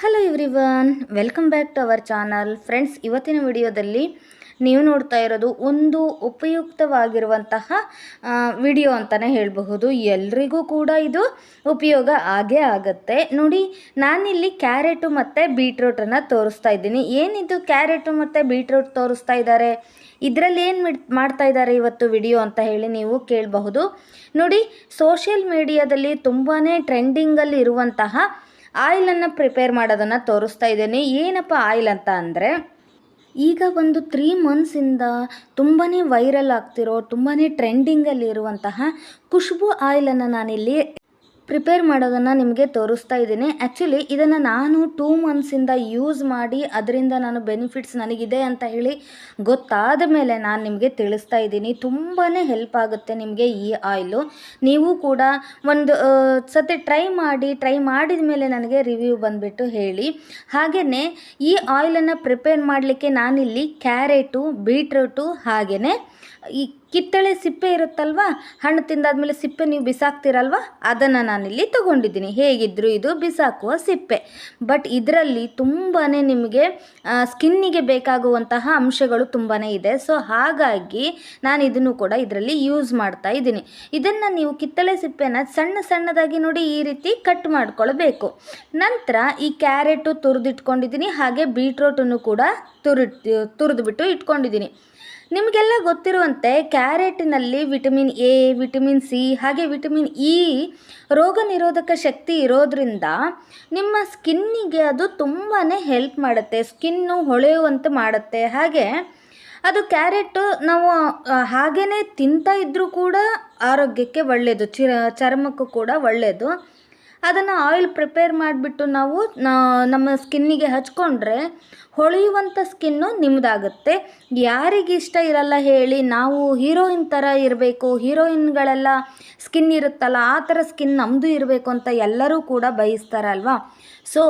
Hello everyone welcome back to our channel friends ಇವತ್ತಿನ ವಿಡಿಯೋದಲ್ಲಿ ನೀವು ನೋಡ್ತಾ ಇರೋದು ಒಂದು ಉಪಯುಕ್ತವಾಗಿರುವಂತಹ ವಿಡಿಯೋ ಅಂತಲೇ ಹೇಳಬಹುದು. ಎಲ್ರಿಗೂ ಕೂಡ ಇದು ಉಪಯೋಗ ಆಗೇ ಆಗುತ್ತೆ. ನೋಡಿ, ನಾನಿಲ್ಲಿ ಕ್ಯಾರೆಟು ಮತ್ತು ಬೀಟ್ರೂಟನ್ನು ತೋರಿಸ್ತಾ ಇದ್ದೀನಿ. ಏನಿದು ಕ್ಯಾರೆಟು ಮತ್ತು ಬೀಟ್ರೂಟ್ ತೋರಿಸ್ತಾ ಇದ್ದಾರೆ? ಇದರಲ್ಲಿ ಏನು ಮಾಡ್ತಾ ಇದ್ದಾರೆ ಇವತ್ತು ವಿಡಿಯೋ ಅಂತ ಹೇಳಿ ನೀವು ಕೇಳಬಹುದು. ನೋಡಿ, ಸೋಷಿಯಲ್ ಮೀಡಿಯಾದಲ್ಲಿ ತುಂಬಾ ಟ್ರೆಂಡಿಂಗಲ್ಲಿ ಇರುವಂತಹ ಆಯಿಲನ್ನು ಪ್ರಿಪೇರ್ ಮಾಡೋದನ್ನು ತೋರಿಸ್ತಾ ಇದ್ದೀನಿ. ಏನಪ್ಪ ಆಯಿಲ್ ಅಂತ ಅಂದರೆ, ಈಗ ಒಂದು ತ್ರೀ ಮಂತ್ಸಿಂದ ತುಂಬಾ ವೈರಲ್ ಆಗ್ತಿರೋ ತುಂಬಾ ಟ್ರೆಂಡಿಂಗಲ್ಲಿ ಇರುವಂತಹ ಖುಷ್ಬು ಆಯಿಲನ್ನು ನಾನಿಲ್ಲಿ ಪ್ರಿಪೇರ್ ಮಾಡೋದನ್ನು ನಿಮಗೆ ತೋರಿಸ್ತಾ ಇದ್ದೀನಿ. ಆ್ಯಕ್ಚುಲಿ ಇದನ್ನು ನಾನು ಟೂ ಮಂತ್ಸಿಂದ ಯೂಸ್ ಮಾಡಿ ಅದರಿಂದ ನಾನು ಬೆನಿಫಿಟ್ಸ್ ನನಗಿದೆ ಅಂತ ಹೇಳಿ ಗೊತ್ತಾದ ಮೇಲೆ ನಾನು ನಿಮಗೆ ತಿಳಿಸ್ತಾ ಇದ್ದೀನಿ. ತುಂಬಾ ಹೆಲ್ಪ್ ಆಗುತ್ತೆ ನಿಮಗೆ ಈ ಆಯಿಲು ನೀವು ಕೂಡ ಒಂದು ಸತಿ ಟ್ರೈ ಮಾಡಿ ಟ್ರೈ ಮಾಡಿದ ಮೇಲೆ ನನಗೆ ರಿವ್ಯೂ ಬಂದುಬಿಟ್ಟು ಹೇಳಿ. ಹಾಗೆಯೇ ಈ ಆಯಿಲನ್ನು ಪ್ರಿಪೇರ್ ಮಾಡಲಿಕ್ಕೆ ನಾನಿಲ್ಲಿ ಕ್ಯಾರೆಟು ಬೀಟ್ರೂಟು ಹಾಗೆಯೇ ಈ ಕಿತ್ತಳೆ ಸಿಪ್ಪೆ ಇರುತ್ತಲ್ವಾ? ಹಣ್ಣು ತಿಂದಾದ್ಮೇಲೆ ಸಿಪ್ಪೆ ನೀವು ಬಿಸಾಕ್ತಿರಲ್ವ? ಅದನ್ನು ನಾನಿಲ್ಲಿ ತೊಗೊಂಡಿದ್ದೀನಿ. ಹೇಗಿದ್ದರೂ ಇದು ಬಿಸಾಕುವ ಸಿಪ್ಪೆ. ಬಟ್ ಇದರಲ್ಲಿ ತುಂಬಾ ನಿಮಗೆ ಸ್ಕಿನ್ನಿಗೆ ಬೇಕಾಗುವಂತಹ ಅಂಶಗಳು ತುಂಬಾ ಇದೆ. ಸೊ ಹಾಗಾಗಿ ನಾನು ಇದನ್ನು ಕೂಡ ಇದರಲ್ಲಿ ಯೂಸ್ ಮಾಡ್ತಾ ಇದ್ದೀನಿ. ಇದನ್ನು ನೀವು ಕಿತ್ತಳೆ ಸಿಪ್ಪೆನ ಸಣ್ಣ ಸಣ್ಣದಾಗಿ ನೋಡಿ ಈ ರೀತಿ ಕಟ್ ಮಾಡ್ಕೊಳ್ಬೇಕು. ನಂತರ ಈ ಕ್ಯಾರೆಟು ತುರಿದಿಟ್ಕೊಂಡಿದ್ದೀನಿ. ಹಾಗೆ ಬೀಟ್ರೋಟನ್ನು ಕೂಡ ತುರಿದು ತುರಿದ್ಬಿಟ್ಟು ಇಟ್ಕೊಂಡಿದ್ದೀನಿ. ನಿಮಗೆಲ್ಲ ಗೊತ್ತಿರುವಂತೆ ಕ್ಯಾರೆಟ್ನಲ್ಲಿ ವಿಟಮಿನ್ ಎ, ವಿಟಮಿನ್ ಸಿ, ಹಾಗೆ ವಿಟಮಿನ್ ಇ ರೋಗ ನಿರೋಧಕ ಶಕ್ತಿ ಇರೋದ್ರಿಂದ ನಿಮ್ಮ ಸ್ಕಿನ್ನಿಗೆ ಅದು ತುಂಬಾ ಹೆಲ್ಪ್ ಮಾಡುತ್ತೆ. ಸ್ಕಿನ್ನು ಹೊಳೆಯುವಂತೆ ಮಾಡುತ್ತೆ. ಹಾಗೆ ಅದು ಕ್ಯಾರೆಟ್ ನಾವು ಹಾಗೇ ತಿಂತಾ ಇದ್ದರೂ ಕೂಡ ಆರೋಗ್ಯಕ್ಕೆ ಒಳ್ಳೆಯದು ಚಿರ, ಚರ್ಮಕ್ಕೂ ಕೂಡ ಒಳ್ಳೆಯದು ಅದನ್ನು ಆಯಿಲ್ ಪ್ರಿಪೇರ್ ಮಾಡಿಬಿಟ್ಟು ನಾವು ನಮ್ಮ ಸ್ಕಿನ್ನಿಗೆ ಹಚ್ಕೊಂಡ್ರೆ ಹೊಳೆಯುವಂಥ ಸ್ಕಿನ್ನು ನಿಮ್ಮದಾಗುತ್ತೆ ಯಾರಿಗೆ ಇಷ್ಟ ಇರಲ್ಲ ಹೇಳಿ, ನಾವು ಹೀರೋಯಿನ್ ಥರ ಇರಬೇಕು ಹೀರೋಯಿನ್ಗಳೆಲ್ಲ ಸ್ಕಿನ್ ಇರುತ್ತಲ್ಲ, ಆ ಥರ ಸ್ಕಿನ್ ನಮ್ಮದು ಇರಬೇಕು ಅಂತ ಎಲ್ಲರೂ ಕೂಡ ಬಯಸ್ತಾರಲ್ವಾ? ಸೊ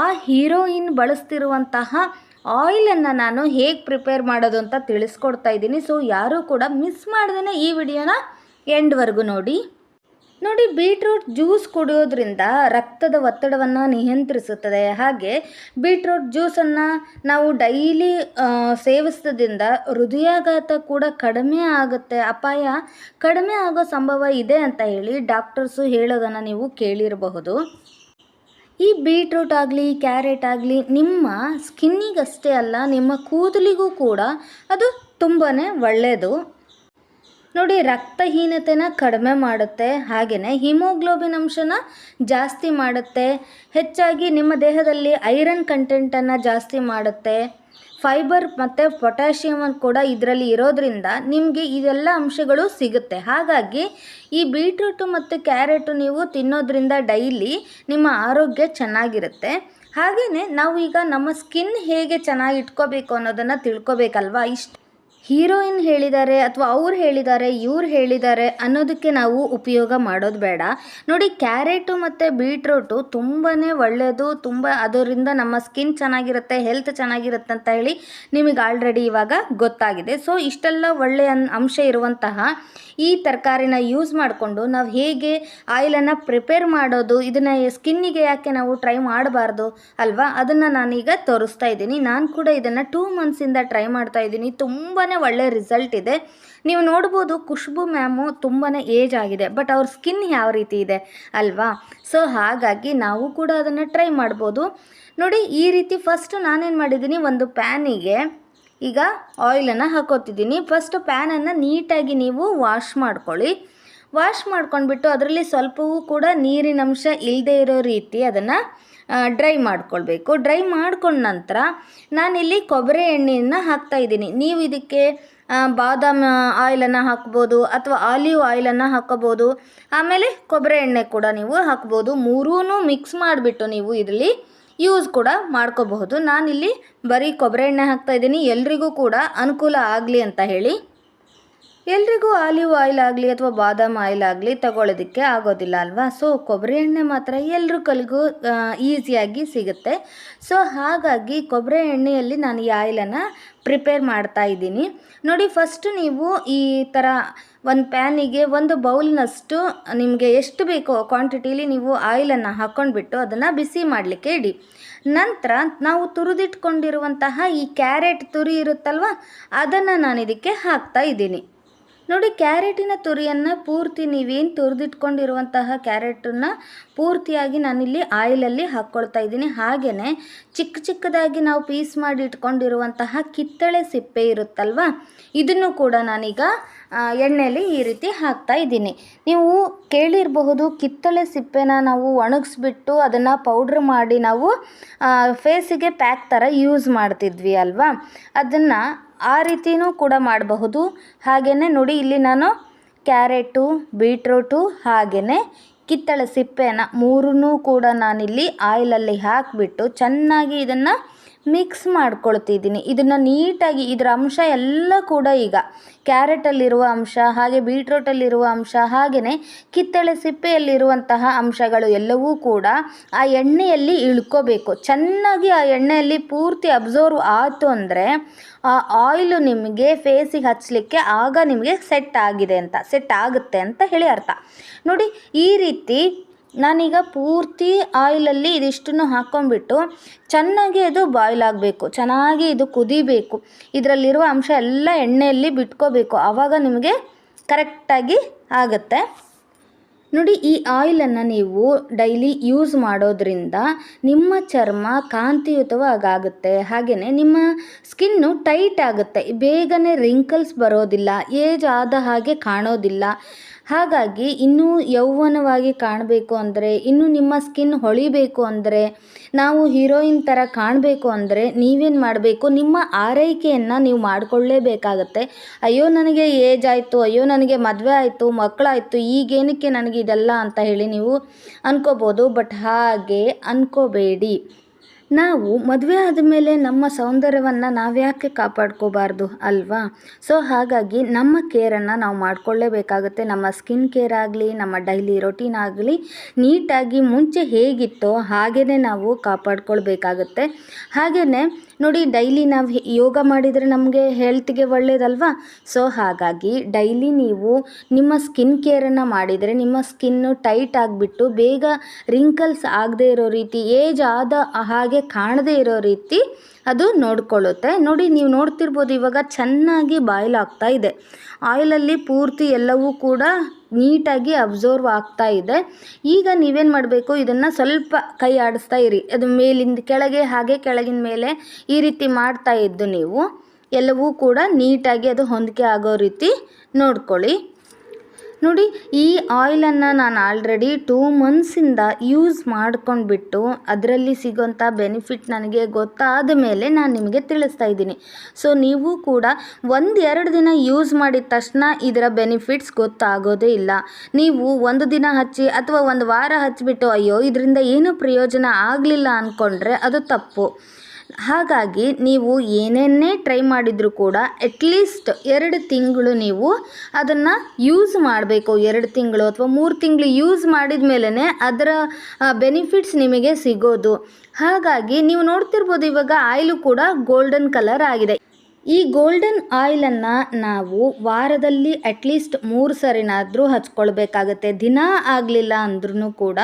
ಆ ಹೀರೋಯಿನ್ ಬಳಸ್ತಿರುವಂತಹ ಆಯಿಲನ್ನು ನಾನು ಹೇಗೆ ಪ್ರಿಪೇರ್ ಮಾಡೋದು ಅಂತ ತಿಳಿಸ್ಕೊಡ್ತಾ ಇದ್ದೀನಿ. ಸೊ ಯಾರೂ ಕೂಡ ಮಿಸ್ ಮಾಡ್ದೇ ಈ ವಿಡಿಯೋನ ಎಂಡ್ವರೆಗೂ ನೋಡಿ. ನೋಡಿ, ಬೀಟ್ರೂಟ್ ಜ್ಯೂಸ್ ಕುಡಿಯೋದ್ರಿಂದ ರಕ್ತದ ಒತ್ತಡವನ್ನು ನಿಯಂತ್ರಿಸುತ್ತದೆ. ಹಾಗೆ ಬೀಟ್ರೂಟ್ ಜ್ಯೂಸನ್ನು ನಾವು ಡೈಲಿ ಸೇವಿಸೋದ್ರಿಂದ ಹೃದಯಾಘಾತ ಕೂಡ ಕಡಿಮೆ ಆಗುತ್ತೆ. ಅಪಾಯ ಕಡಿಮೆ ಆಗೋ ಸಂಭವ ಇದೆ ಅಂತ ಹೇಳಿ ಡಾಕ್ಟರ್ಸು ಹೇಳೋದನ್ನು ನೀವು ಕೇಳಿರಬಹುದು. ಈ ಬೀಟ್ರೂಟ್ ಆಗಲಿ ಕ್ಯಾರೆಟ್ ಆಗಲಿ ನಿಮ್ಮ ಸ್ಕಿನ್ನಿಗಷ್ಟೇ ಅಲ್ಲ, ನಿಮ್ಮ ಕೂದಲಿಗೂ ಕೂಡ ಅದು ತುಂಬಾ ಒಳ್ಳೆಯದು ನೋಡಿ, ರಕ್ತಹೀನತೆನ ಕಡಿಮೆ ಮಾಡುತ್ತೆ ಹಾಗೆಯೇ ಹಿಮೋಗ್ಲೋಬಿನ್ ಅಂಶನ ಜಾಸ್ತಿ ಮಾಡುತ್ತೆ, ಹೆಚ್ಚಾಗಿ ನಿಮ್ಮ ದೇಹದಲ್ಲಿ ಐರನ್ ಕಂಟೆಂಟನ್ನು ಜಾಸ್ತಿ ಮಾಡುತ್ತೆ, ಫೈಬರ್ ಮತ್ತು ಪೊಟ್ಯಾಷಿಯಮ್ ಕೂಡ ಇದರಲ್ಲಿ ಇರೋದ್ರಿಂದ ನಿಮಗೆ ಇದೆಲ್ಲ ಅಂಶಗಳು ಸಿಗುತ್ತೆ. ಹಾಗಾಗಿ ಈ ಬೀಟ್ರೂಟು ಮತ್ತು ಕ್ಯಾರೆಟು ನೀವು ತಿನ್ನೋದ್ರಿಂದ ಡೈಲಿ ನಿಮ್ಮ ಆರೋಗ್ಯ ಚೆನ್ನಾಗಿರುತ್ತೆ. ಹಾಗೆಯೇ ನಾವು ಈಗ ನಮ್ಮ ಸ್ಕಿನ್ ಹೇಗೆ ಚೆನ್ನಾಗಿ ಇಟ್ಕೋಬೇಕು ಅನ್ನೋದನ್ನು ತಿಳ್ಕೊಬೇಕಲ್ವಾ ಇಷ್ಟು ಹೀರೋಯಿನ್ ಹೇಳಿದ್ದಾರೆ ಅಥವಾ ಅವ್ರು ಹೇಳಿದ್ದಾರೆ, ಇವ್ರು ಹೇಳಿದ್ದಾರೆ ಅನ್ನೋದಕ್ಕೆ ನಾವು ಉಪಯೋಗ ಮಾಡೋದು ಬೇಡ. ನೋಡಿ, ಕ್ಯಾರೆಟು ಮತ್ತು ಬೀಟ್ರೂಟು ತುಂಬಾ ಒಳ್ಳೆಯದು ತುಂಬ ಅದರಿಂದ ನಮ್ಮ ಸ್ಕಿನ್ ಚೆನ್ನಾಗಿರುತ್ತೆ, ಹೆಲ್ತ್ ಚೆನ್ನಾಗಿರುತ್ತೆ ಅಂತ ಹೇಳಿ ನಿಮಗೆ ಆಲ್ರೆಡಿ ಇವಾಗ ಗೊತ್ತಾಗಿದೆ. ಸೊ, ಇಷ್ಟೆಲ್ಲ ಒಳ್ಳೆಯ ಅಂಶ ಇರುವಂತಹ ಈ ತರಕಾರಿನ ಯೂಸ್ ಮಾಡಿಕೊಂಡು ನಾವು ಹೇಗೆ ಆಯಿಲನ್ನು ಪ್ರಿಪೇರ್ ಮಾಡೋದು, ಇದನ್ನು ಸ್ಕಿನ್ನಿಗೆ ಯಾಕೆ ನಾವು ಟ್ರೈ ಮಾಡಬಾರ್ದು ಅಲ್ವಾ? ಅದನ್ನು ನಾನೀಗ ತೋರಿಸ್ತಾ ಇದ್ದೀನಿ. ನಾನು ಕೂಡ ಇದನ್ನು ಟೂ ಮಂತ್ಸಿಂದ ಟ್ರೈ ಮಾಡ್ತಾ ಇದ್ದೀನಿ. ತುಂಬಾ ಒಳ್ಳೆ ರಿಸಲ್ಟ್ ಇದೆ. ನೀವು ನೋಡ್ಬೋದು ಖುಷ್ಬು ಮ್ಯಾಮು ತುಂಬಾ ಏಜ್ ಆಗಿದೆ ಬಟ್ ಅವ್ರ ಸ್ಕಿನ್ ಯಾವ ರೀತಿ ಇದೆ ಅಲ್ವಾ? ಸೊ ಹಾಗಾಗಿ ನಾವು ಕೂಡ ಅದನ್ನು ಟ್ರೈ ಮಾಡ್ಬೋದು. ನೋಡಿ, ಈ ರೀತಿ ಫಸ್ಟ್ ನಾನೇನು ಮಾಡಿದ್ದೀನಿ, ಒಂದು ಪ್ಯಾನಿಗೆ ಈಗ ಆಯಿಲನ್ನು ಹಾಕೋತಿದ್ದೀನಿ. ಫಸ್ಟ್ ಪ್ಯಾನನ್ನು ನೀಟಾಗಿ ನೀವು ವಾಶ್ ಮಾಡ್ಕೊಳ್ಳಿ. ವಾಶ್ ಮಾಡ್ಕೊಂಡ್ಬಿಟ್ಟು ಅದರಲ್ಲಿ ಸ್ವಲ್ಪವೂ ಕೂಡ ನೀರಿನ ಅಂಶ ಇಲ್ಲದೆ ಇರೋ ರೀತಿ ಅದನ್ನು ಡ್ರೈ ಮಾಡ್ಕೊಳ್ಬೇಕು. ಡ್ರೈ ಮಾಡ್ಕೊಂಡ ನಂತರ ನಾನಿಲ್ಲಿ ಕೊಬ್ಬರಿ ಎಣ್ಣೆಯನ್ನು ಹಾಕ್ತಾ ಇದ್ದೀನಿ. ನೀವು ಇದಕ್ಕೆ ಬಾದಾಮ ಆಯಿಲನ್ನು ಹಾಕ್ಬೋದು ಅಥವಾ ಆಲಿವ್ ಆಯಿಲನ್ನು ಹಾಕೋಬೋದು ಆಮೇಲೆ ಕೊಬ್ಬರಿ ಎಣ್ಣೆ ಕೂಡ ನೀವು ಹಾಕ್ಬೋದು. ಮೂರೂ ಮಿಕ್ಸ್ ಮಾಡಿಬಿಟ್ಟು ನೀವು ಇದರಲ್ಲಿ ಯೂಸ್ ಕೂಡ ಮಾಡ್ಕೋಬಹುದು. ನಾನಿಲ್ಲಿ ಬರೀ ಕೊಬ್ಬರಿ ಎಣ್ಣೆ ಹಾಕ್ತಾ ಇದ್ದೀನಿ. ಎಲ್ರಿಗೂ ಕೂಡ ಅನುಕೂಲ ಆಗಲಿ ಅಂತ ಹೇಳಿ ಎಲ್ರಿಗೂ ಆಲಿವ್ ಆಯಿಲ್ ಆಗಲಿ ಅಥವಾ ಬಾದಾಮ್ ಆಯಿಲ್ ಆಗಲಿ ತಗೊಳ್ಳೋದಕ್ಕೆ ಆಗೋದಿಲ್ಲ ಅಲ್ವಾ? ಸೊ ಕೊಬ್ಬರಿ ಎಣ್ಣೆ ಮಾತ್ರ ಎಲ್ಲರೂ ಕಲಿಗೂ ಈಸಿಯಾಗಿ ಸಿಗುತ್ತೆ. ಸೊ ಹಾಗಾಗಿ ಕೊಬ್ಬರಿ ಎಣ್ಣೆಯಲ್ಲಿ ನಾನು ಈ ಆಯಿಲನ್ನು ಪ್ರಿಪೇರ್ ಮಾಡ್ತಾ ಇದ್ದೀನಿ. ನೋಡಿ ಫಸ್ಟ್ ನೀವು ಈ ಥರ ಒಂದು ಪ್ಯಾನಿಗೆ ಒಂದು ಬೌಲ್ನಷ್ಟು ನಿಮಗೆ ಎಷ್ಟು ಬೇಕೋ ಕ್ವಾಂಟಿಟೀಲಿ ನೀವು ಆಯಿಲನ್ನು ಹಾಕ್ಕೊಂಡ್ಬಿಟ್ಟು ಅದನ್ನು ಬಿಸಿ ಮಾಡಲಿಕ್ಕೆ ಇಡಿ. ನಂತರ ನಾವು ತುರಿದಿಟ್ಕೊಂಡಿರುವಂತಹ ಈ ಕ್ಯಾರೆಟ್ ತುರಿ ಇರುತ್ತಲ್ವ, ಅದನ್ನು ನಾನು ಇದಕ್ಕೆ ಹಾಕ್ತಾ ಇದ್ದೀನಿ. ನೋಡಿ, ಕ್ಯಾರೆಟಿನ ತುರಿಯನ್ನು ಪೂರ್ತಿ ನೀವೇನು ತುರಿದಿಟ್ಕೊಂಡಿರುವಂತಹ ಕ್ಯಾರೆಟನ್ನು ಪೂರ್ತಿಯಾಗಿ ನಾನಿಲ್ಲಿ ಆಯಿಲಲ್ಲಿ ಹಾಕ್ಕೊಳ್ತಾ ಇದ್ದೀನಿ. ಹಾಗೆಯೇ ಚಿಕ್ಕ ಚಿಕ್ಕದಾಗಿ ನಾವು ಪೀಸ್ ಮಾಡಿ ಇಟ್ಕೊಂಡಿರುವಂತಹ ಕಿತ್ತಳೆ ಸಿಪ್ಪೆ ಇರುತ್ತಲ್ವ, ಇದನ್ನು ಕೂಡ ನಾನೀಗ ಎಣ್ಣೆಯಲ್ಲಿ ಈ ರೀತಿ ಹಾಕ್ತಾ ಇದ್ದೀನಿ. ನೀವು ಕೇಳಿರಬಹುದು, ಕಿತ್ತಳೆ ಸಿಪ್ಪೆನ ನಾವು ಒಣಗಿಸ್ಬಿಟ್ಟು ಅದನ್ನು ಪೌಡ್ರ್ ಮಾಡಿ ನಾವು ಫೇಸಿಗೆ ಪ್ಯಾಕ್ ಥರ ಯೂಸ್ ಮಾಡ್ತಿದ್ವಿ ಅಲ್ವಾ? ಅದನ್ನು ಆ ರೀತಿಯೂ ಕೂಡ ಮಾಡಬಹುದು. ಹಾಗೆಯೇ ನೋಡಿ, ಇಲ್ಲಿ ನಾನು ಕ್ಯಾರೆಟು, ಬೀಟ್ರೂಟು ಹಾಗೆಯೇ ಕಿತ್ತಳೆ ಸಿಪ್ಪೆನ ಮೂರನ್ನೂ ಕೂಡ ನಾನಿಲ್ಲಿ ಆಯಿಲಲ್ಲಿ ಹಾಕಿಬಿಟ್ಟು ಚೆನ್ನಾಗಿ ಇದನ್ನು ಮಿಕ್ಸ್ ಮಾಡ್ಕೊಳ್ತಿದ್ದೀನಿ. ಇದನ್ನು ನೀಟಾಗಿ ಇದರ ಅಂಶ ಎಲ್ಲ ಕೂಡ ಈಗ ಕ್ಯಾರೆಟಲ್ಲಿರುವ ಅಂಶ, ಹಾಗೆ ಬೀಟ್ರೂಟಲ್ಲಿರುವ ಅಂಶ ಹಾಗೆಯೇ ಕಿತ್ತಳೆ ಸಿಪ್ಪೆಯಲ್ಲಿರುವಂತಹ ಅಂಶಗಳು ಎಲ್ಲವೂ ಕೂಡ ಆ ಎಣ್ಣೆಯಲ್ಲಿ ಇಳ್ಕೋಬೇಕು. ಚೆನ್ನಾಗಿ ಆ ಎಣ್ಣೆಯಲ್ಲಿ ಪೂರ್ತಿ ಅಬ್ಸರ್ವ್ ಆಯಿತು ಅಂದರೆ ಆ ಆಯಿಲು ನಿಮಗೆ ಫೇಸಿಗೆ ಹಚ್ಚಲಿಕ್ಕೆ ಆಗ ನಿಮಗೆ ಸೆಟ್ ಆಗಿದೆ ಅಂತ ಸೆಟ್ ಆಗುತ್ತೆ ಅಂತ ಹೇಳಿ ಅರ್ಥ. ನೋಡಿ, ಈ ರೀತಿ ನಾನೀಗ ಪೂರ್ತಿ ಆಯಿಲಲ್ಲಿ ಇದಿಷ್ಟನ್ನು ಹಾಕ್ಕೊಂಡ್ಬಿಟ್ಟು ಚೆನ್ನಾಗಿ ಅದು ಬಾಯ್ಲ್ ಆಗಬೇಕು, ಚೆನ್ನಾಗಿ ಇದು ಕುದಿಬೇಕು. ಇದರಲ್ಲಿರುವ ಅಂಶ ಎಲ್ಲ ಎಣ್ಣೆಯಲ್ಲಿ ಬಿಟ್ಕೋಬೇಕು, ಆವಾಗ ನಿಮಗೆ ಕರೆಕ್ಟಾಗಿ ಆಗುತ್ತೆ. ನೋಡಿ, ಈ ಆಯಿಲನ್ನು ನೀವು ಡೈಲಿ ಯೂಸ್ ಮಾಡೋದ್ರಿಂದ ನಿಮ್ಮ ಚರ್ಮ ಕಾಂತಿಯುತವಾಗುತ್ತೆ ಹಾಗೆಯೇ ನಿಮ್ಮ ಸ್ಕಿನ್ನು ಟೈಟ್ ಆಗುತ್ತೆ. ಬೇಗನೆ ರಿಂಕಲ್ಸ್ ಬರೋದಿಲ್ಲ, ಏಜ್ ಆದ ಹಾಗೆ ಕಾಣೋದಿಲ್ಲ. ಹಾಗಾಗಿ ಇನ್ನೂ ಯೌವನವಾಗಿ ಕಾಣಬೇಕು ಅಂದರೆ, ಇನ್ನೂ ನಿಮ್ಮ ಸ್ಕಿನ್ ಹೊಳಿಬೇಕು ಅಂದರೆ, ನಾವು ಹೀರೋಯಿನ್ ಥರ ಕಾಣಬೇಕು ಅಂದರೆ ನೀವೇನು ಮಾಡಬೇಕು? ನಿಮ್ಮ ಆರೈಕೆಯನ್ನು ನೀವು ಮಾಡಿಕೊಳ್ಳೇಬೇಕಾಗತ್ತೆ. ಅಯ್ಯೋ, ನನಗೆ ಏಜ್ ಆಯಿತು, ಅಯ್ಯೋ, ನನಗೆ ಮದುವೆ ಆಯಿತು, ಮಕ್ಕಳಾಯಿತು, ಈಗೇನಕ್ಕೆ ನನಗೆ ಇದೆಲ್ಲ ಅಂತ ಹೇಳಿ ನೀವು ಅನ್ಕೋಬೋದು. ಬಟ್ ಹಾಗೆ ಅನ್ಕೋಬೇಡಿ. ನಾವು ಮದುವೆ ಆದಮೇಲೆ ನಮ್ಮ ಸೌಂದರ್ಯವನ್ನು ನಾವ್ಯಾಕೆ ಕಾಪಾಡ್ಕೋಬಾರ್ದು ಅಲ್ವಾ? ಸೊ ಹಾಗಾಗಿ ನಮ್ಮ ಕೇರನ್ನು ನಾವು ಮಾಡಿಕೊಳ್ಳೇಬೇಕಾಗುತ್ತೆ. ನಮ್ಮ ಸ್ಕಿನ್ ಕೇರ್ ಆಗಲಿ, ನಮ್ಮ ಡೈಲಿ ರೊಟೀನ್ ಆಗಲಿ, ನೀಟಾಗಿ ಮುಂಚೆ ಹೇಗಿತ್ತೋ ಹಾಗೆಯೇ ನಾವು ಕಾಪಾಡ್ಕೊಳ್ಬೇಕಾಗತ್ತೆ. ಹಾಗೆಯೇ ನೋಡಿ ಡೈಲಿ ನಾವು ಯೋಗ ಮಾಡಿದರೆ ನಮಗೆ ಹೆಲ್ತ್ಗೆ ಒಳ್ಳೆಯದಲ್ವಾ ಸೊ ಹಾಗಾಗಿ ಡೈಲಿ ನೀವು ನಿಮ್ಮ ಸ್ಕಿನ್ ಕೇರನ್ನು ಮಾಡಿದರೆ, ನಿಮ್ಮ ಸ್ಕಿನ್ನು ಟೈಟ್ ಆಗಿಬಿಟ್ಟು ಬೇಗ ರಿಂಕಲ್ಸ್ ಆಗದೇ ಇರೋ ರೀತಿ ಏಜ್ ಆದ ಹಾಗೆ ಕಾಣದೇ ಇರೋ ರೀತಿ ಅದು ನೋಡ್ಕೊಳ್ಳುತ್ತೆ. ನೋಡಿ, ನೀವು ನೋಡ್ತಿರ್ಬೋದು ಇವಾಗ ಚೆನ್ನಾಗಿ ಬಾಯ್ಲ್ ಆಗ್ತಾ ಇದೆ. ಆಯಿಲಲ್ಲಿ ಪೂರ್ತಿ ಎಲ್ಲವೂ ಕೂಡ ನೀಟಾಗಿ ಅಬ್ಸರ್ವ್ ಆಗ್ತಾ ಇದೆ. ಈಗ ನೀವೇನು ಮಾಡಬೇಕು? ಇದನ್ನು ಸ್ವಲ್ಪ ಕೈ ಆಡಿಸ್ತಾ ಇರಿ. ಅದು ಮೇಲಿಂದ ಕೆಳಗೆ, ಹಾಗೆ ಕೆಳಗಿನ ಮೇಲೆ ಈ ರೀತಿ ಮಾಡ್ತಾ ಇದ್ದು ನೀವು. ಎಲ್ಲವೂ ಕೂಡ ನೀಟಾಗಿ ಅದು ಹೊಂದಿಕೆ ಆಗೋ ರೀತಿ ನೋಡ್ಕೊಳ್ಳಿ. ನೋಡಿ, ಈ ಆಯಿಲನ್ನು ನಾನು ಆಲ್ರೆಡಿ ಟೂ ಮಂತ್ಸಿಂದ ಯೂಸ್ ಮಾಡ್ಕೊಂಡ್ಬಿಟ್ಟು ಅದರಲ್ಲಿ ಸಿಗೋಂಥ ಬೆನಿಫಿಟ್ ನನಗೆ ಗೊತ್ತಾದ ಮೇಲೆ ನಾನು ನಿಮಗೆ ತಿಳಿಸ್ತಾ ಇದ್ದೀನಿ. ಸೊ ನೀವು ಕೂಡ ಒಂದು ಎರಡು ದಿನ ಯೂಸ್ ಮಾಡಿದ ತಕ್ಷಣ ಇದರ ಬೆನಿಫಿಟ್ಸ್ ಗೊತ್ತಾಗೋದೇ ಇಲ್ಲ. ನೀವು ಒಂದು ದಿನ ಹಚ್ಚಿ ಅಥವಾ ಒಂದು ವಾರ ಹಚ್ಚಿಬಿಟ್ಟು, ಅಯ್ಯೋ, ಇದರಿಂದ ಏನೂ ಪ್ರಯೋಜನ ಆಗಲಿಲ್ಲ ಅಂದ್ಕೊಂಡ್ರೆ ಅದು ತಪ್ಪು. ಹಾಗಾಗಿ ನೀವು ಏನೇನೇ ಟ್ರೈ ಮಾಡಿದರೂ ಕೂಡ ಅಟ್ಲೀಸ್ಟ್ ಎರಡು ತಿಂಗಳು ನೀವು ಅದನ್ನು ಯೂಸ್ ಮಾಡಬೇಕು. ಎರಡು ತಿಂಗಳು ಅಥವಾ ಮೂರು ತಿಂಗಳು ಯೂಸ್ ಮಾಡಿದ ಮೇಲೇ ಅದರ ಬೆನಿಫಿಟ್ಸ್ ನಿಮಗೆ ಸಿಗೋದು. ಹಾಗಾಗಿ ನೀವು ನೋಡ್ತಿರ್ಬೋದು ಇವಾಗ ಆಯಿಲು ಕೂಡ ಗೋಲ್ಡನ್ ಕಲರ್ ಆಗಿದೆ. ಈ ಗೋಲ್ಡನ್ ಆಯಿಲನ್ನು ನಾವು ವಾರದಲ್ಲಿ ಅಟ್ಲೀಸ್ಟ್ ಮೂರು ಸರಿನಾದರೂ ಹಚ್ಕೊಳ್ಬೇಕಾಗತ್ತೆ. ದಿನ ಆಗಲಿಲ್ಲ ಅಂದ್ರೂ ಕೂಡ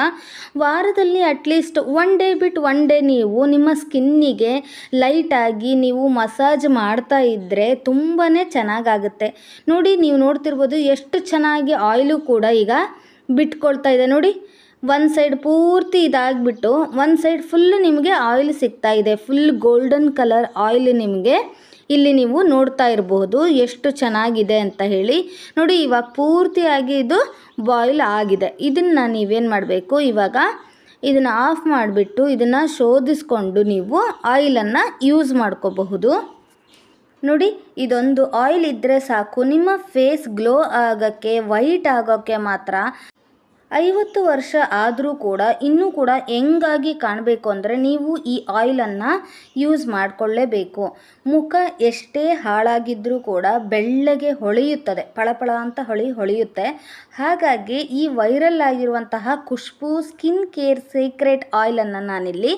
ವಾರದಲ್ಲಿ ಅಟ್ಲೀಸ್ಟ್ ಒನ್ ಡೇ ಬಿಟ್ಟು ಒನ್ ಡೇ ನೀವು ನಿಮ್ಮ ಸ್ಕಿನ್ನಿಗೆ ಲೈಟಾಗಿ ನೀವು ಮಸಾಜ್ ಮಾಡ್ತಾ ಇದ್ದರೆ ತುಂಬಾ ಚೆನ್ನಾಗಾಗುತ್ತೆ. ನೋಡಿ, ನೀವು ನೋಡ್ತಿರ್ಬೋದು ಎಷ್ಟು ಚೆನ್ನಾಗಿ ಆಯಿಲು ಕೂಡ ಈಗ ಬಿಟ್ಕೊಳ್ತಾ ಇದೆ. ನೋಡಿ ಒಂದು ಸೈಡ್ ಪೂರ್ತಿ ಇದಾಗಿಬಿಟ್ಟು ಒಂದು ಸೈಡ್ ಫುಲ್ ನಿಮಗೆ ಆಯಿಲ್ ಸಿಗ್ತಾ ಇದೆ. ಫುಲ್ ಗೋಲ್ಡನ್ ಕಲರ್ ಆಯಿಲ್ ನಿಮಗೆ ಇಲ್ಲಿ ನೀವು ನೋಡ್ತಾ ಇರಬಹುದು ಎಷ್ಟು ಚೆನ್ನಾಗಿದೆ ಅಂತ ಹೇಳಿ. ನೋಡಿ, ಇವಾಗ ಪೂರ್ತಿಯಾಗಿ ಇದು ಬಾಯ್ಲ್ ಆಗಿದೆ. ಇದನ್ನು ನೀವೇನು ಮಾಡಬೇಕು? ಇವಾಗ ಇದನ್ನು ಆಫ್ ಮಾಡಿಬಿಟ್ಟು ಇದನ್ನು ಶೋಧಿಸ್ಕೊಂಡು ನೀವು ಆಯಿಲನ್ನು ಯೂಸ್ ಮಾಡ್ಕೋಬಹುದು. ನೋಡಿ, ಇದೊಂದು ಆಯಿಲ್ ಇದ್ದರೆ ಸಾಕು. ನಿಮ್ಮ ಫೇಸ್ ಗ್ಲೋ ಆಗೋಕ್ಕೆ ವೈಟ್ ಆಗೋಕ್ಕೆ ಮಾತ್ರ ಐವತ್ತು ವರ್ಷ ಆದರೂ ಕೂಡ, ಇನ್ನೂ ಕೂಡ ಹೆಂಗಾಗಿ ಕಾಣಬೇಕು ಅಂದರೆ ನೀವು ಈ ಆಯಿಲನ್ನು ಯೂಸ್ ಮಾಡಿಕೊಳ್ಳೇಬೇಕು. ಮುಖ ಎಷ್ಟೇ ಹಾಳಾಗಿದ್ದರೂ ಕೂಡ ಬೆಳ್ಳಗೆ ಹೊಳೆಯುತ್ತದೆ ಪಳಪಳ ಅಂತ ಹೊಳಿ ಹೊಳೆಯುತ್ತೆ. ಹಾಗಾಗಿ ಈ ವೈರಲ್ ಆಗಿರುವಂತಹ ಖುಷ್ಬು ಸ್ಕಿನ್ ಕೇರ್ ಸೀಕ್ರೆಟ್ ಆಯಿಲನ್ನು ನಾನಿಲ್ಲಿ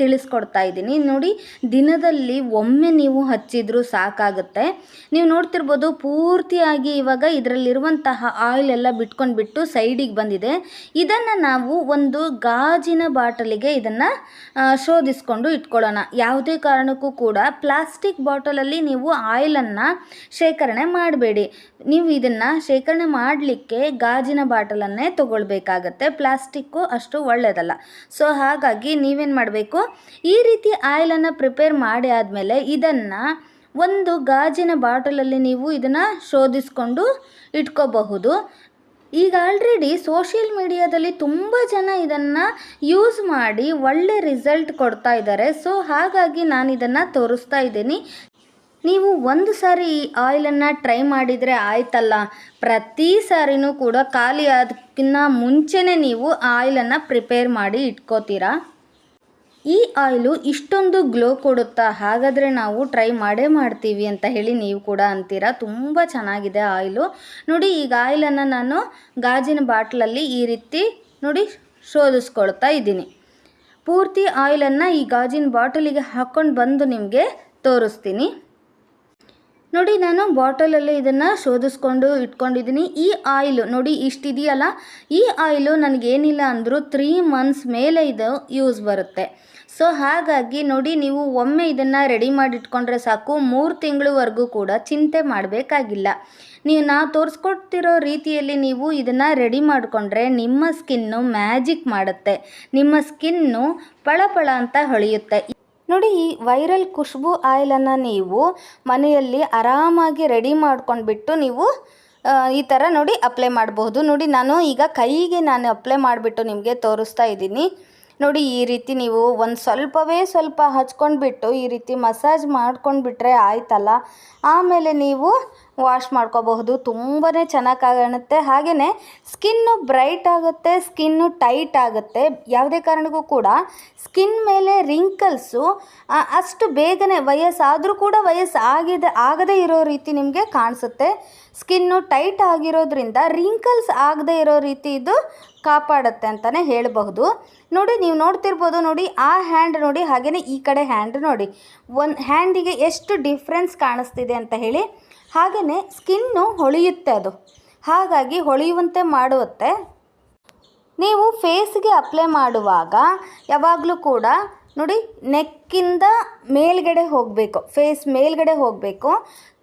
ತಿಳಿಸ್ಕೊಡ್ತಾ ಇದ್ದೀನಿ. ನೋಡಿ, ದಿನದಲ್ಲಿ ಒಮ್ಮೆ ನೀವು ಹಚ್ಚಿದ್ರೂ ಸಾಕಾಗುತ್ತೆ. ನೀವು ನೋಡ್ತಿರ್ಬೋದು, ಪೂರ್ತಿಯಾಗಿ ಇವಾಗ ಇದರಲ್ಲಿರುವಂತಹ ಆಯಿಲ್ ಎಲ್ಲ ಬಿಟ್ಕೊಂಡು ಬಿಟ್ಟು ಸೈಡಿಗೆ ಬಂದಿದೆ. ಇದನ್ನು ನಾವು ಒಂದು ಗಾಜಿನ ಬಾಟಲಿಗೆ ಇದನ್ನು ಶೋಧಿಸ್ಕೊಂಡು ಇಟ್ಕೊಳ್ಳೋಣ. ಯಾವುದೇ ಕಾರಣಕ್ಕೂ ಕೂಡ ಪ್ಲಾಸ್ಟಿಕ್ ಬಾಟಲಲ್ಲಿ ನೀವು ಆಯಿಲನ್ನು ಶೇಖರಣೆ ಮಾಡಬೇಡಿ. ನೀವು ಇದನ್ನು ಶೇಖರಣೆ ಮಾಡಲಿಕ್ಕೆ ಗಾಜಿನ ಬಾಟಲನ್ನೇ ತಗೊಳ್ಬೇಕಾಗತ್ತೆ. ಪ್ಲಾಸ್ಟಿಕ್ಕು ಅಷ್ಟು ಒಳ್ಳೆಯದಲ್ಲ ಸೊ, ಹಾಗಾಗಿ ನೀವೇನು ಮಾಡಬೇಕು? ಈ ರೀತಿ ಆಯಿಲನ್ನು ಪ್ರಿಪೇರ್ ಮಾಡಿ ಆದಮೇಲೆ ಇದನ್ನು ಒಂದು ಗಾಜಿನ ಬಾಟಲಲ್ಲಿ ನೀವು ಇದನ್ನು ಶೋಧಿಸ್ಕೊಂಡು ಇಟ್ಕೋಬಹುದು. ಈಗ ಆಲ್ರೆಡಿ ಸೋಷಿಯಲ್ ಮೀಡಿಯಾದಲ್ಲಿ ತುಂಬ ಜನ ಇದನ್ನು ಯೂಸ್ ಮಾಡಿ ಒಳ್ಳೆ ರಿಸಲ್ಟ್ ಕೊಡ್ತಾ ಇದ್ದಾರೆ. ಸೊ ಹಾಗಾಗಿ ನಾನು ಇದನ್ನು ತೋರಿಸ್ತಾ ಇದ್ದೀನಿ. ನೀವು ಒಂದು ಸಾರಿ ಈ ಆಯಿಲನ್ನು ಟ್ರೈ ಮಾಡಿದರೆ ಆಯ್ತಲ್ಲ? ಪ್ರತಿ ಸಾರಿನೂ ಕೂಡ ಖಾಲಿ ಅದಕ್ಕಿಂತ ಮುಂಚೆನೇ ನೀವು ಆಯಿಲನ್ನು ಪ್ರಿಪೇರ್ ಮಾಡಿ ಇಟ್ಕೋತೀರಾ? ಈ ಆಯಿಲು ಇಷ್ಟೊಂದು ಗ್ಲೋ ಕೊಡುತ್ತಾ ಹಾಗಾದರೆ ನಾವು ಟ್ರೈ ಮಾಡೇ ಮಾಡ್ತೀವಿ ಅಂತ ಹೇಳಿ ನೀವು ಕೂಡ ಅಂತೀರಾ? ತುಂಬ ಚೆನ್ನಾಗಿದೆ ಆಯಿಲು. ನೋಡಿ, ಈಗ ಆಯಿಲನ್ನು ನಾನು ಗಾಜಿನ ಬಾಟ್ಲಲ್ಲಿ ಈ ರೀತಿ ನೋಡಿ ಶೋಧಿಸ್ಕೊಳ್ತಾ ಇದ್ದೀನಿ. ಪೂರ್ತಿ ಆಯಿಲನ್ನು ಈ ಗಾಜಿನ ಬಾಟಲಿಗೆ ಹಾಕ್ಕೊಂಡು ಬಂದು ನಿಮಗೆ ತೋರಿಸ್ತೀನಿ. ನೋಡಿ, ನಾನು ಬಾಟಲಲ್ಲಿ ಇದನ್ನು ಶೋಧಿಸ್ಕೊಂಡು ಇಟ್ಕೊಂಡಿದ್ದೀನಿ. ಈ ಆಯಿಲು ನೋಡಿ, ಇಷ್ಟಿದೆಯಲ್ಲ? ಈ ಆಯಿಲು ನನಗೇನಿಲ್ಲ ಅಂದರೂ ತ್ರೀ ಮಂತ್ಸ್ ಮೇಲೆ ಇದು ಯೂಸ್ ಬರುತ್ತೆ. ಸೊ ಹಾಗಾಗಿ ನೋಡಿ ನೀವು ಒಮ್ಮೆ ಇದನ್ನು ರೆಡಿ ಮಾಡಿ ಇಟ್ಕೊಂಡ್ರೆ ಸಾಕು. ಮೂರು ತಿಂಗಳವರೆಗೂ ಕೂಡ ಚಿಂತೆ ಮಾಡಬೇಕಾಗಿಲ್ಲ. ನೀವು, ನಾ ತೋರಿಸ್ಕೊಡ್ತಿರೋ ರೀತಿಯಲ್ಲಿ ನೀವು ಇದನ್ನು ರೆಡಿ ಮಾಡಿಕೊಂಡ್ರೆ ನಿಮ್ಮ ಸ್ಕಿನ್ನು ಮ್ಯಾಜಿಕ್ ಮಾಡುತ್ತೆ. ನಿಮ್ಮ ಸ್ಕಿನ್ನು ಪಳಪಳ ಅಂತ ಹೊಳೆಯುತ್ತೆ. ನೋಡಿ, ಈ ವೈರಲ್ ಖುಷ್ಬು ಆಯಿಲನ್ನು ನೀವು ಮನೆಯಲ್ಲಿ ಆರಾಮಾಗಿ ರೆಡಿ ಮಾಡ್ಕೊಂಡ್ಬಿಟ್ಟು ನೀವು ಈ ಥರ ನೋಡಿ ಅಪ್ಲೈ ಮಾಡಬಹುದು. ನೋಡಿ, ನಾನು ಈಗ ಕೈಗೆ ನಾನು ಅಪ್ಲೈ ಮಾಡಿಬಿಟ್ಟು ನಿಮಗೆ ತೋರಿಸ್ತಾ ಇದ್ದೀನಿ. ನೋಡಿ, ಈ ರೀತಿ ನೀವು ಒಂದು ಸ್ವಲ್ಪವೇ ಸ್ವಲ್ಪ ಹಚ್ಕೊಂಡ್ಬಿಟ್ಟು ಈ ರೀತಿ ಮಸಾಜ್ ಮಾಡ್ಕೊಂಡ್ಬಿಟ್ರೆ ಆಯ್ತಲ್ಲ? ಆಮೇಲೆ ನೀವು ವಾಶ್ ಮಾಡ್ಕೋಬಹುದು. ತುಂಬಾ ಚೆನ್ನಾಗಿ ಕಾಣುತ್ತೆ. ಹಾಗೆಯೇ ಸ್ಕಿನ್ನು ಬ್ರೈಟ್ ಆಗುತ್ತೆ, ಸ್ಕಿನ್ನು ಟೈಟ್ ಆಗುತ್ತೆ. ಯಾವುದೇ ಕಾರಣಕ್ಕೂ ಕೂಡ ಸ್ಕಿನ್ ಮೇಲೆ ರಿಂಕಲ್ಸು ಅಷ್ಟು ಬೇಗನೆ ವಯಸ್ಸಾದರೂ ಕೂಡ ವಯಸ್ಸು ಆಗಿದೆ ಆಗದೇ ಇರೋ ರೀತಿ ನಿಮಗೆ ಕಾಣಿಸುತ್ತೆ. ಸ್ಕಿನ್ನು ಟೈಟ್ ಆಗಿರೋದ್ರಿಂದ ರಿಂಕಲ್ಸ್ ಆಗದೇ ಇರೋ ರೀತಿ ಇದು ಕಾಪಾಡುತ್ತೆ ಅಂತಲೇ ಹೇಳಬಹುದು. ನೋಡಿ, ನೀವು ನೋಡ್ತಿರ್ಬೋದು, ನೋಡಿ, ಆ ಹ್ಯಾಂಡ್ ನೋಡಿ ಹಾಗೆಯೇ ಈ ಕಡೆ ಹ್ಯಾಂಡ್ ನೋಡಿ. ಒಂದು ಹ್ಯಾಂಡಿಗೆ ಎಷ್ಟು ಡಿಫ್ರೆನ್ಸ್ ಕಾಣಿಸ್ತಿದೆ ಅಂತ ಹೇಳಿ. ಹಾಗೆಯೇ ಸ್ಕಿನ್ನು ಹೊಳೆಯುತ್ತೆ ಅದು. ಹಾಗಾಗಿ ಹೊಳೆಯುವಂತೆ ಮಾಡುತ್ತೆ ನೀವು ಫೇಸ್ಗೆ ಅಪ್ಲೈ ಮಾಡುವಾಗ ಯಾವಾಗಲೂ ಕೂಡ ನೋಡಿ ನೆಕ್ಕಿಂದ ಮೇಲ್ಗಡೆ ಹೋಗಬೇಕು, ಫೇಸ್ ಮೇಲ್ಗಡೆ ಹೋಗಬೇಕು.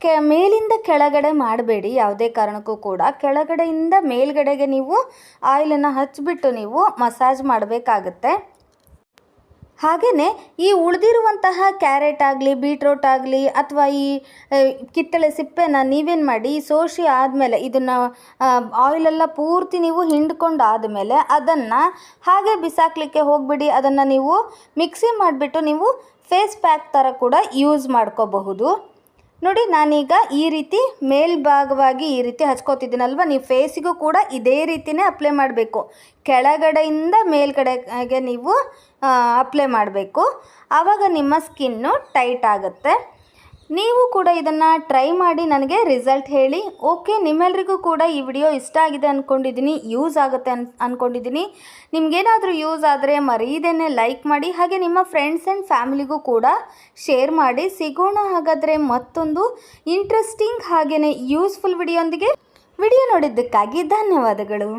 ಕೆ, ಮೇಲಿಂದ ಕೆಳಗಡೆ ಮಾಡಬೇಡಿ ಯಾವುದೇ ಕಾರಣಕ್ಕೂ ಕೂಡ. ಕೆಳಗಡೆಯಿಂದ ಮೇಲ್ಗಡೆಗೆ ನೀವು ಆಯಿಲನ್ನು ಹಚ್ಚಿಬಿಟ್ಟು ನೀವು ಮಸಾಜ್ ಮಾಡಬೇಕಾಗತ್ತೆ. ಹಾಗೆಯೇ ಈ ಉಳಿದಿರುವಂತಹ ಕ್ಯಾರೆಟ್ ಆಗಲಿ, ಬೀಟ್ರೋಟ್ ಆಗಲಿ ಅಥವಾ ಈ ಕಿತ್ತಳೆ ಸಿಪ್ಪೆನ ನೀವೇನು ಮಾಡಿ ಸೋಸಿ ಆದಮೇಲೆ ಇದನ್ನು ಆಯಿಲೆಲ್ಲ ಪೂರ್ತಿ ನೀವು ಹಿಂಡ್ಕೊಂಡು ಆದಮೇಲೆ ಅದನ್ನು ಹಾಗೆ ಬಿಸಾಕಲಿಕ್ಕೆ ಹೋಗ್ಬಿಡಿ. ಅದನ್ನು ನೀವು ಮಿಕ್ಸಿ ಮಾಡಿಬಿಟ್ಟು ನೀವು ಫೇಸ್ ಪ್ಯಾಕ್ ಥರ ಕೂಡ ಯೂಸ್ ಮಾಡ್ಕೋಬಹುದು. ನೋಡಿ, ನಾನೀಗ ಈ ರೀತಿ ಮೇಲ್ಭಾಗವಾಗಿ ಈ ರೀತಿ ಹಚ್ಕೋತಿದ್ದೀನಲ್ವ? ನೀವು ಫೇಸಿಗೂ ಕೂಡ ಇದೇ ರೀತಿಯೇ ಅಪ್ಲೈ ಮಾಡಬೇಕು. ಕೆಳಗಡೆಯಿಂದ ಮೇಲ್ಗಡೆಗೆ ನೀವು ಅಪ್ಲೈ ಮಾಡಬೇಕು. ಆವಾಗ ನಿಮ್ಮ ಸ್ಕಿನ್ನು ಟೈಟ್ ಆಗುತ್ತೆ. ನೀವು ಕೂಡ ಇದನ್ನು ಟ್ರೈ ಮಾಡಿ ನನಗೆ ರಿಸಲ್ಟ್ ಹೇಳಿ. ಓಕೆ ನಿಮ್ಮೆಲ್ರಿಗೂ ಕೂಡ ಈ ವಿಡಿಯೋ ಇಷ್ಟ ಆಗಿದೆ ಅಂದ್ಕೊಂಡಿದ್ದೀನಿ ಯೂಸ್ ಆಗುತ್ತೆ ಅನ್ ಅಂದ್ಕೊಂಡಿದ್ದೀನಿ ನಿಮಗೇನಾದರೂ ಯೂಸ್ ಆದರೆ ಮರೀದೇನೆ ಲೈಕ್ ಮಾಡಿ, ಹಾಗೆ ನಿಮ್ಮ ಫ್ರೆಂಡ್ಸ್ ಆ್ಯಂಡ್ ಫ್ಯಾಮಿಲಿಗೂ ಕೂಡ ಶೇರ್ ಮಾಡಿ. ಸಿಗೋಣ ಹಾಗಾದರೆ ಮತ್ತೊಂದು ಇಂಟ್ರೆಸ್ಟಿಂಗ್ ಹಾಗೆಯೇ ಯೂಸ್ಫುಲ್ ವಿಡಿಯೋಂದಿಗೆ ವಿಡಿಯೋ ನೋಡಿದ್ದಕ್ಕಾಗಿ ಧನ್ಯವಾದಗಳು.